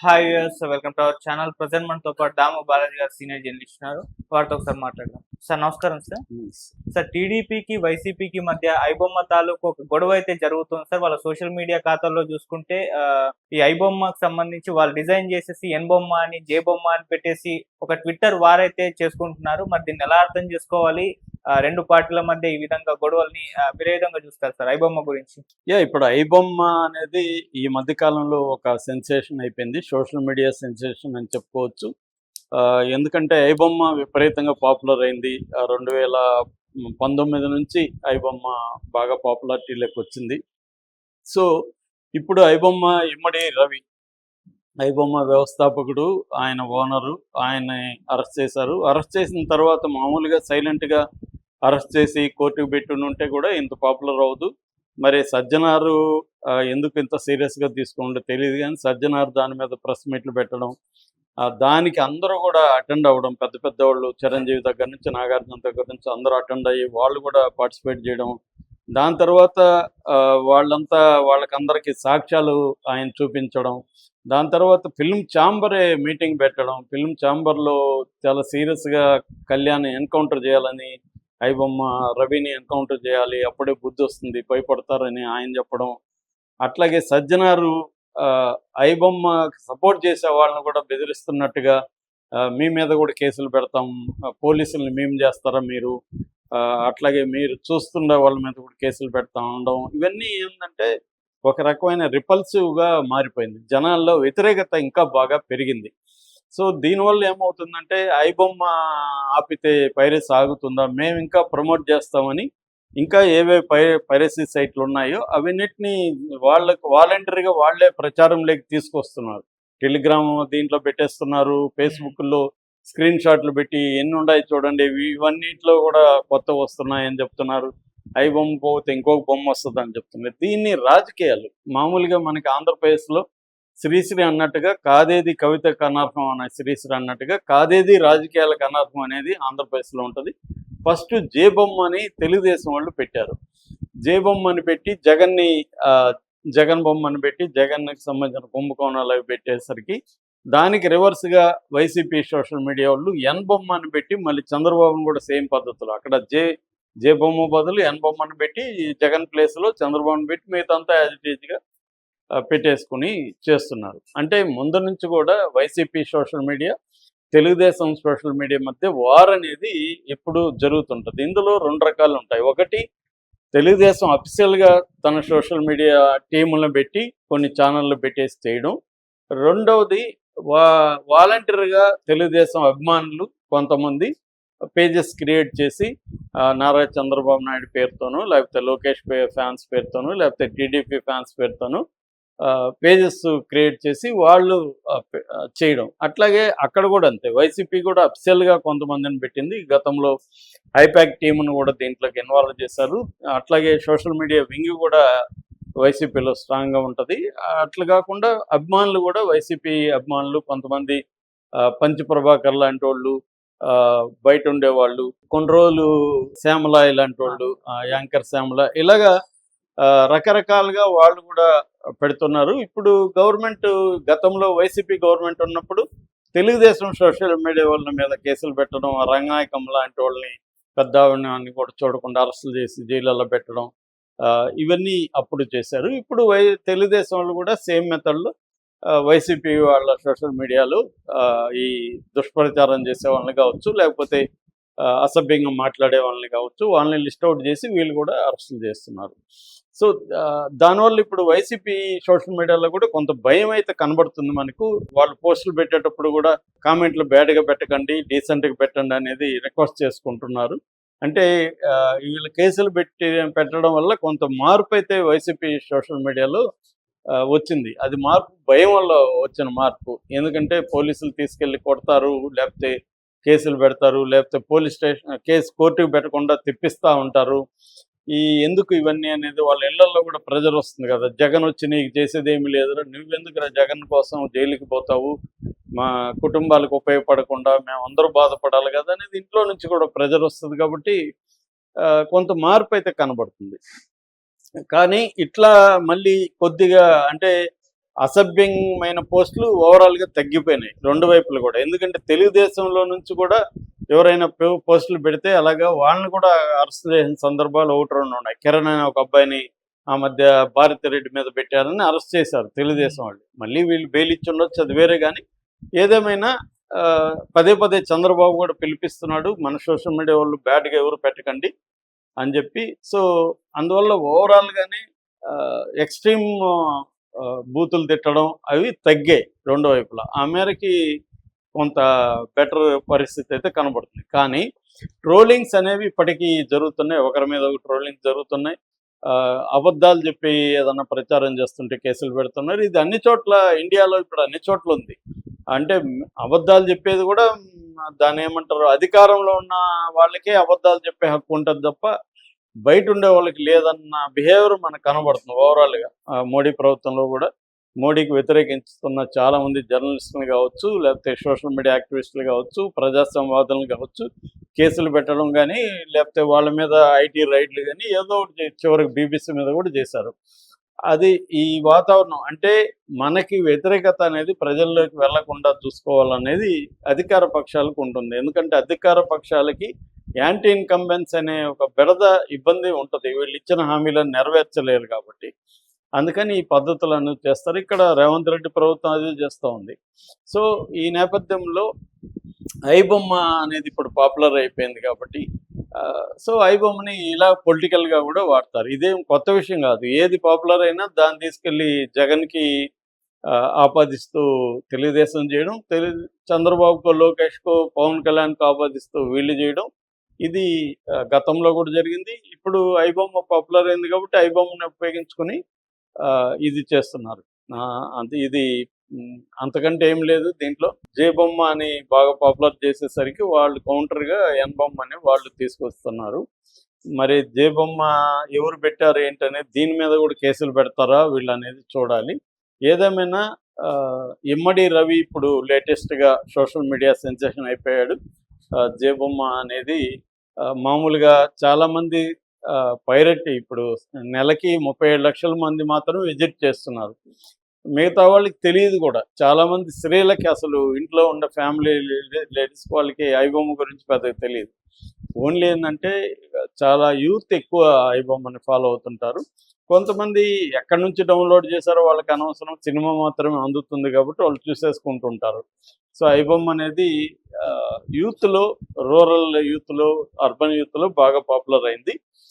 Hi welcome to our channel present మనతో పాటు దాము బాలాజీ గారు సీనియర్ జర్నలిస్ట్ ఉన్నారు. వారితో ఒకసారి మాట్లాడదాం. సార్ నమస్కారం సార్. సార్ టీడీపీకి వైసీపీకి మధ్య ఐబొమ్మ తాలూకు ఒక గొడవ అయితే జరుగుతుంది సార్. వాళ్ళ సోషల్ మీడియా ఖాతాల్లో చూసుకుంటే ఈ ఐబొమ్మకి సంబంధించి వాళ్ళు డిజైన్ చేసేసి ఎన్ బొమ్మ అని జే బొమ్మ అని పెట్టేసి ఒక ట్విట్టర్ వారైతే చేసుకుంటున్నారు. మరి దీన్ని ఎలా అర్థం చేసుకోవాలి? రెండు పార్టీల మధ్య ఈ విధంగా గొడవల్ని మీరు విధంగా చూస్తారు సార్ ఐబొమ్మ గురించి. యా ఇప్పుడు ఐబొమ్మ అనేది ఈ మధ్య కాలంలో ఒక సెన్సేషన్ అయిపోయింది. సోషల్ మీడియా సెన్సేషన్ అని చెప్పుకోవచ్చు. ఆ, ఎందుకంటే ఐబొమ్మ విపరీతంగా పాపులర్ అయింది. రెండు వేల పంతొమ్మిది నుంచి ఐబొమ్మ బాగా పాపులారిటీలోకి వచ్చింది. సో ఇప్పుడు ఐబొమ్మ ఇమ్మడి రవి. ఐబొమ్మ వ్యవస్థాపకుడు ఆయన ఓనరు ఆయన్ని అరెస్ట్ చేశారు. అరెస్ట్ చేసిన తర్వాత మామూలుగా సైలెంట్గా అరెస్ట్ చేసి కోర్టుకు పెట్టి కూడా ఇంత పాపులర్ అవ్వదు. మరి సజ్జనారు ఎందుకు ఇంత సీరియస్గా తీసుకుంటే తెలియదు కానీ సజ్జనారు దాని మీద ప్రెస్ మీట్లు పెట్టడం దానికి అందరూ కూడా అటెండ్ అవ్వడం పెద్ద పెద్ద వాళ్ళు చిరంజీవి దగ్గర నుంచి నాగార్జున దగ్గర నుంచి అందరూ అటెండ్ అయ్యి వాళ్ళు కూడా పార్టిసిపేట్ చేయడం. దాని తర్వాత ఆ, వాళ్ళంతా వాళ్ళకందరికీ సాక్ష్యాలు ఆయన చూపించడం. దాని తర్వాత ఫిల్మ్ ఛాంబరే మీటింగ్ పెట్టడం. ఫిల్మ్ ఛాంబర్లో చాలా సీరియస్గా కళ్యాణ్ ఎన్కౌంటర్ చేయాలని ఐబొమ్మ రవిని ఎన్కౌంటర్ చేయాలి అప్పుడే బుద్ధి వస్తుంది భయపడతారని ఆయన చెప్పడం. అట్లాగే సజ్జనారు ఆ, ఐబొమ్మ సపోర్ట్ చేసే వాళ్ళని కూడా బెదిరిస్తున్నట్టుగా మీ మీద కూడా కేసులు పెడతాం పోలీసుల్ని మేము చేస్తారా మీరు? ఆ, అట్లాగే మీరు చూస్తున్న వాళ్ళ మీద కూడా కేసులు పెడతా ఉండడం ఇవన్నీ ఏంటంటే ఒక రకమైన రిపల్సివ్గా మారిపోయింది. జనాల్లో వ్యతిరేకత ఇంకా బాగా పెరిగింది. సో దీనివల్ల ఏమవుతుందంటే ఐబొమ్మ ఆపితే పైరసీ ఆగుతుందా? మేము ఇంకా ప్రమోట్ చేస్తామని ఇంకా ఏవే పై పైరసీ సైట్లు ఉన్నాయో అవన్నిటిని వాళ్ళకు వాలంటరీగా వాళ్ళే ప్రచారంలోకి తీసుకొస్తున్నారు. టెలిగ్రామ్ దీంట్లో పెట్టేస్తున్నారు ఫేస్బుక్లో స్క్రీన్ షాట్లు పెట్టి ఎన్ని ఉన్నాయి చూడండి ఇవన్నిట్లో కూడా కొత్త వస్తున్నాయని చెప్తున్నారు. ఐ బొమ్మ పోతే ఇంకొక బొమ్మ వస్తుంది అని చెప్తున్నారు. దీన్ని రాజకీయాలు మామూలుగా మనకి ఆంధ్రప్రదేశ్లో శ్రీశ్రీ అన్నట్టుగా కాదేది కవిత కనార్హం అనే శ్రీశ్రీ అన్నట్టుగా కాదేది రాజకీయాల కనార్హం అనేది ఆంధ్రప్రదేశ్లో ఉంటుంది. ఫస్ట్ జేబొమ్మ అని తెలుగుదేశం వాళ్ళు పెట్టారు. జేబొమ్మ అని పెట్టి జగన్ని ఆ, జగన్ బొమ్మని పెట్టి జగన్కి సంబంధించిన కుంభకోణాలు అవి పెట్టేసరికి దానికి రివర్స్గా వైసీపీ సోషల్ మీడియా వాళ్ళు ఎన్ బొమ్మ అని పెట్టి మళ్ళీ చంద్రబాబును కూడా సేమ్ పద్ధతిలో అక్కడ జే జే బొమ్మ బదులు ఎన్ బొమ్మను పెట్టి జగన్ ప్లేస్లో చంద్రబాబుని పెట్టి మిగతా యాజిటేజ్గా పెట్టేసుకుని చేస్తున్నారు. అంటే ముందు నుంచి కూడా YCP social media Telugu Desam social media మధ్య వార్ అనేది ఎప్పుడు జరుగుతుంటుంది. ఇందులో రెండు రకాలు ఉంటాయి. ఒకటి తెలుగుదేశం అఫీషియల్గా తన సోషల్ మీడియా టీములను పెట్టి కొన్ని ఛానళ్ళు పెట్టేసి చేయడం. రెండవది వా వాలంటీర్గా తెలుగుదేశం అభిమానులు కొంతమంది పేజెస్ క్రియేట్ చేసి నారా చంద్రబాబు నాయుడు పేరుతోనూ లేకపోతే లోకేష్ ఫ్యాన్స్ పేరుతోనూ లేకపోతే టీడీపీ ఫ్యాన్స్ పేరుతోనూ పేజెస్ క్రియేట్ చేసి వాళ్ళు చేయడం. అట్లాగే అక్కడ కూడా అంతే. వైసీపీ కూడా అఫిషియల్గా కొంతమందిని పెట్టింది. గతంలో ఐపాక్ టీమును కూడా దీంట్లోకి ఇన్వాల్వ్ చేశారు. అట్లాగే సోషల్ మీడియా వింగ్ కూడా వైసీపీలో స్ట్రాంగ్గా ఉంటుంది. అట్లా కాకుండా అభిమానులు కూడా వైసీపీ అభిమానులు కొంతమంది ఆ, పంచ ప్రభాకర్ లాంటి వాళ్ళు ఆ, బయట ఉండేవాళ్ళు కొన్ని రోజులు శ్యామల ఇలాంటి వాళ్ళు ఆ, యాంకర్ శ్యామల ఇలాగా రకరకాలుగా వాళ్ళు కూడా పెడుతున్నారు. ఇప్పుడు గవర్నమెంట్ గతంలో వైసీపీ గవర్నమెంట్ ఉన్నప్పుడు తెలుగుదేశం సోషల్ మీడియా వాళ్ళ మీద కేసులు పెట్టడం రంగాయకం లాంటి వాళ్ళని పెద్ద ఆవిడని కూడా చూడకుండా అరెస్టులు చేసి జైళ్ళల్లో పెట్టడం ఆ, ఇవన్నీ అప్పుడు చేశారు. ఇప్పుడు వై తెలుగుదేశం వాళ్ళు కూడా సేమ్ మెథడ్లో వైసీపీ వాళ్ళ సోషల్ మీడియాలో ఆ, ఈ దుష్ప్రచారం చేసే వాళ్ళని కావచ్చు లేకపోతే అసభ్యంగా మాట్లాడే వాళ్ళని కావచ్చు వాళ్ళని లిస్ట్ అవుట్ చేసి వీళ్ళు కూడా అరెస్టులు చేస్తున్నారు. సో దానివల్ల ఇప్పుడు వైసీపీ సోషల్ మీడియాలో కూడా కొంత భయం అయితే కనబడుతుంది మనకు. వాళ్ళు పోస్టులు పెట్టేటప్పుడు కూడా కామెంట్లు బ్యాడ్గా పెట్టకండి డీసెంట్గా పెట్టండి అనేది రిక్వెస్ట్ చేసుకుంటున్నారు. అంటే వీళ్ళు కేసులు పెట్టి పెట్టడం వల్ల కొంత మార్పు అయితే వైసీపీ సోషల్ మీడియాలో ఆ, వచ్చింది. అది మార్పు భయం వల్ల వచ్చిన మార్పు. ఎందుకంటే పోలీసులు తీసుకెళ్ళి కొడతారు లేకపోతే కేసులు పెడతారు లేకపోతే పోలీస్ స్టేషన్ కేసు కోర్టుకు పెట్టకుండా తిప్పిస్తూ ఉంటారు. ఈ ఎందుకు ఇవన్నీ అనేది వాళ్ళ ఇళ్ళలో కూడా ప్రెజర్ వస్తుంది కదా. జగన్ వచ్చి నీకు చేసేది ఏమీ లేదు నువ్వెందుకురా జగన్ కోసం జైలుకి పోతావు? మా కుటుంబాలకు ఉపయోగపడకుండా మేము అందరూ బాధపడాలి కదా అనేది ఇంట్లో నుంచి కూడా ప్రెజర్ వస్తుంది కాబట్టి ఆ, కొంత మార్పు అయితే కనబడుతుంది. కానీ ఇట్లా మళ్ళీ కొద్దిగా అంటే అసభ్యమైన పోస్టులు ఓవరాల్గా తగ్గిపోయినాయి రెండు వైపులు కూడా. ఎందుకంటే తెలుగుదేశంలో నుంచి కూడా ఎవరైనా పోస్టులు పెడితే అలాగా వాళ్ళని కూడా అరెస్ట్ చేసిన సందర్భాలు ఒకటి రెండు ఉన్నాయి. కిరణ్ అనే ఒక అబ్బాయిని ఆ మధ్య భారతి రెడ్డి మీద పెట్టారని అరెస్ట్ చేశారు తెలుగుదేశం వాళ్ళు. మళ్ళీ వీళ్ళు బెయిల్ ఇచ్చి ఉండొచ్చు అది వేరే కానీ. ఏదేమైనా ఆ, పదే పదే చంద్రబాబు కూడా పిలిపిస్తున్నాడు మన సోషల్ మీడియా వాళ్ళు బ్యాడ్గా ఎవరు పెట్టకండి అని చెప్పి. సో అందువల్ల ఓవరాల్గానే ఎక్స్ట్రీమ్ బూతులు తిట్టడం అవి తగ్గాయి రెండు వైపులా. ఆ మేరకి కొంత బెటర్ పరిస్థితి అయితే కనబడుతుంది. కానీ ట్రోలింగ్స్ అనేవి ఇప్పటికీ జరుగుతున్నాయి. ఒకరి మీద ఒక ట్రోలింగ్స్ జరుగుతున్నాయి. ఆ, అబద్ధాలు చెప్పి ఏదన్నా ప్రచారం చేస్తుంటే కేసులు పెడుతున్నారు. ఇది అన్ని చోట్ల ఇండియాలో ఇప్పుడు అన్ని చోట్ల ఉంది. అంటే అబద్ధాలు చెప్పేది కూడా దాని దాన్ని ఏమంటారు? అధికారంలో ఉన్న వాళ్ళకే అబద్ధాలు చెప్పే హక్కు ఉంటుంది తప్ప బయట ఉండే వాళ్ళకి లేదన్న బిహేవియర్ మనకు కనబడుతుంది ఓవరాల్గా మోడీ ప్రభుత్వంలో కూడా. మోడీకి వ్యతిరేకిస్తున్న చాలా మంది జర్నలిస్టులు కావచ్చు లేకపోతే సోషల్ మీడియా యాక్టివిస్టులు కావచ్చు ప్రజాస్వామ్యవాదులు కావచ్చు కేసులు పెట్టడం కానీ లేకపోతే వాళ్ళ మీద ఐటీ రైడ్లు కానీ ఏదో ఒకటి చివరికి బీబీసీ మీద కూడా చేశారు. అది ఈ వాతావరణం అంటే మనకి వ్యతిరేకత అనేది ప్రజల్లోకి వెళ్ళకుండా చూసుకోవాలనేది అధికార పక్షాలకు ఉంటుంది. ఎందుకంటే అధికార పక్షాలకి యాంటీ ఇన్కంబెన్స్ అనే ఒక బెడద ఇబ్బంది ఉంటుంది. వీళ్ళు ఇచ్చిన హామీలను నెరవేర్చలేరు కాబట్టి. అందుకని ఈ పద్ధతులను చేస్తారు. ఇక్కడ రేవంత్ రెడ్డి ప్రభుత్వం అది చేస్తూ ఉంది. సో ఈ నేపథ్యంలో ఐబొమ్మ అనేది ఇప్పుడు పాపులర్ అయిపోయింది కాబట్టి ఆ, సో ఐబొమ్మని ఇలా పొలిటికల్గా కూడా వాడతారు. ఇదేం కొత్త విషయం కాదు. ఏది పాపులర్ అయినా దాన్ని తీసుకెళ్ళి జగన్కి ఆపాదిస్తూ తెలుగుదేశం చేయడం తెలు చంద్రబాబుకో లోకేష్కో పవన్ కళ్యాణ్కి ఆపాదిస్తూ వీళ్ళు చేయడం ఇది గతంలో కూడా జరిగింది. ఇప్పుడు ఐబొమ్మ పాపులర్ అయింది కాబట్టి ఐబొమ్మని ఉపయోగించుకొని ఆ, ఇది చేస్తున్నారు. అంతే ఇది అంతకంటే ఏం లేదు. దీంట్లో జే బొమ్మ అని బాగా పాపులర్ చేసేసరికి వాళ్ళు కౌంటర్గా ఎన్ బొమ్మ అని వాళ్ళు తీసుకొస్తున్నారు. మరి జే బొమ్మ ఎవరు పెట్టారు ఏంటనేది దీని మీద కూడా కేసులు పెడతారా వీళ్ళు అనేది చూడాలి. ఏదేమైనా ఆ, ఇమ్మడి రవి ఇప్పుడు లేటెస్ట్గా సోషల్ మీడియా సెన్సేషన్ అయిపోయాడు. ఆ, జే బొమ్మ అనేది మామూలుగా చాలామంది పైరట్ ఇప్పుడు నెలకి ముప్పై ఏడు లక్షల మంది మాత్రం విజిట్ చేస్తున్నారు. మిగతా వాళ్ళకి తెలియదు కూడా. చాలా మంది స్త్రీలకి అసలు ఇంట్లో ఉన్న ఫ్యామిలీ లేడీస్ వాళ్ళకి ఐబొమ్మ గురించి పెద్దగా తెలియదు. ఓన్లీ ఏంటంటే చాలా యూత్ ఎక్కువ ఐబొమ్మని ఫాలో అవుతుంటారు. కొంతమంది ఎక్కడి నుంచి డౌన్లోడ్ చేశారో వాళ్ళకి అనవసరం సినిమా మాత్రమే అందుతుంది కాబట్టి వాళ్ళు చూసేసుకుంటుంటారు. సో ఐబొమ్మ అనేది యూత్లో రూరల్ యూత్లో అర్బన్ యూత్లో బాగా పాపులర్ అయింది.